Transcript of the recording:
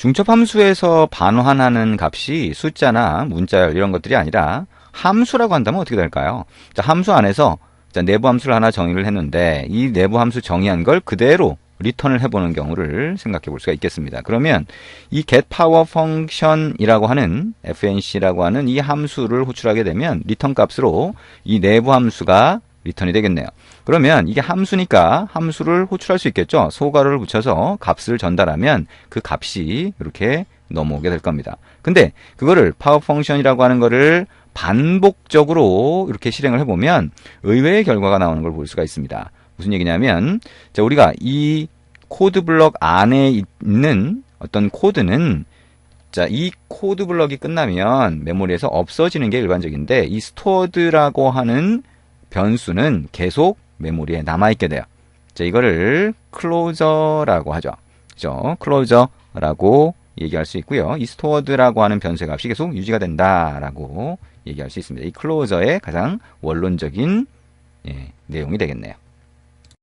중첩함수에서 반환하는 값이 숫자나 문자열 이런 것들이 아니라 함수라고 한다면 어떻게 될까요? 자, 함수 안에서 자, 내부 함수를 하나 정의를 했는데 이 내부 함수 정의한 걸 그대로 리턴을 해보는 경우를 생각해 볼 수가 있겠습니다. 그러면 이 getPowerFunction이라고 하는 FNC라고 하는 이 함수를 호출하게 되면 리턴 값으로 이 내부 함수가 리턴이 되겠네요. 그러면 이게 함수니까 함수를 호출할 수 있겠죠. 소괄호를 붙여서 값을 전달하면 그 값이 이렇게 넘어오게 될 겁니다. 근데 그거를 파워 펑션이라고 하는 거를 반복적으로 이렇게 실행을 해보면 의외의 결과가 나오는 걸 볼 수가 있습니다. 무슨 얘기냐면 자 우리가 이 코드 블럭 안에 있는 어떤 코드는 자, 이 코드 블럭이 끝나면 메모리에서 없어지는 게 일반적인데 이 스토어드라고 하는 변수는 계속 메모리에 남아있게 돼요. 자, 이거를 클로저라고 하죠. 그죠? 클로저라고 얘기할 수 있고요. 이 스토어드라고 하는 변수의 값이 계속 유지가 된다라고 얘기할 수 있습니다. 이 클로저의 가장 원론적인 예, 내용이 되겠네요.